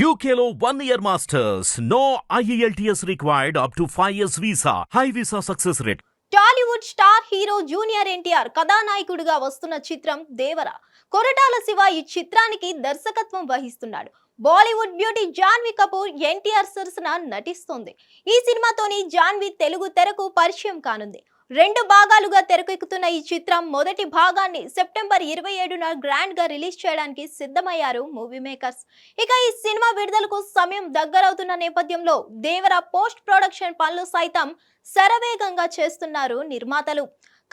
యూకేలో one year masters no IELTS required up to five years visa high visa success rate Tollywood star hero junior NTR కథానాయకుడిగా వస్తున్న చిత్రం దేవర. కొరటాల శివ ఈ చిత్రానికి దర్శకత్వం వహిస్తున్నాడు. బాలీవుడ్ బ్యూటీ జాన్వీ కపూర్ ఎన్టీఆర్ సరసన నటిస్తోంది. ఈ సినిమాతోని జాన్వీ తెలుగు తెరకు పరిచయం కానుంది. రెండు భాగాలుగా తెరకెక్కుతున్న ఈ చిత్రం మొదటి భాగాన్ని సెప్టెంబర్ ఇరవై ఏడున గ్రాండ్గా రిలీజ్ చేయడానికి సిద్ధమయ్యారు మూవీ మేకర్స్. ఇక ఈ సినిమా విడుదలకు సమయం దగ్గరవుతున్న నేపథ్యంలో దేవర పోస్ట్ ప్రొడక్షన్ పనులు సైతం శరవేగంగా చేస్తున్నారు నిర్మాతలు.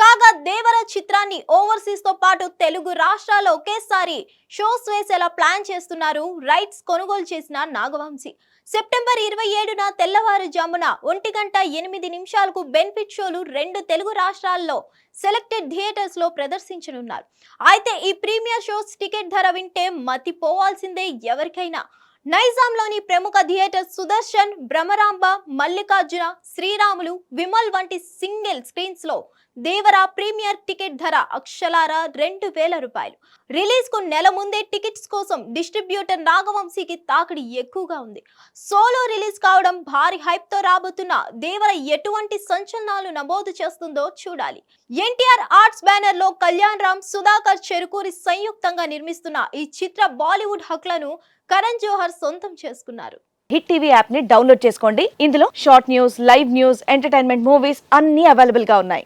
కాగా దేవర చిత్రాన్ని ఓవర్సీస్తో పాటు తెలుగు రాష్ట్రాల్లో ఒకేసారి షోస్ వేసేలా ప్లాన్ చేస్తున్నారు. రైట్స్ కొనుగోలు చేసిన నాగవంశీ. సెప్టెంబర్ ఇరవై ఏడున తెల్లవారుజామున ఒంటి గంట ఎనిమిది నిమిషాలకు బెనిఫిట్ షోలు రెండు తెలుగు రాష్ట్రాల్లో సెలెక్టెడ్ థియేటర్స్లో ప్రదర్శించనున్నారు. అయితే ఈ ప్రీమియర్ షోస్ టికెట్ ధర వింటే మతిపోవాల్సిందే ఎవరికైనా. నైజాంలోని ప్రముఖ థియేటర్ సుదర్శన్ భ్రమరాంబ మల్లికార్జున శ్రీరాములు విమల్ వంటి సింగిల్ స్క్రీన్స్లో దేవరా ప్రీమియర్ టికెట్ ధర అక్షలార రెండు వేల రూపాయలు. రిలీజ్కు నెల ముందే టికెట్స్ కోసం డిస్ట్రిబ్యూటర్ నాగవంశీకి తాకిడి ఎక్కువగా ఉంది. సోలో రిలీజ్ కావడం భారీ హైప్తో రాబోతున్న దేవర ఎటువంటి సంచలనాలు నమోదు చేస్తుందో చూడాలి. ఎన్టీఆర్ ఆర్ట్స్ బ్యానర్లో కళ్యాణ్ రామ్ సుధాకర్ చెరుకూరి సంయుక్తంగా నిర్మిస్తున్న ఈ చిత్ర బాలీవుడ్ హక్లను కరణ్ జోహర్ సొంతం చేసుకున్నారు. హిట్ టీవీ యాప్ని డౌన్లోడ్ చేసుకోండి. ఇందులో short news live news entertainment movies అన్ని అవైలబుల్గా ఉన్నాయి.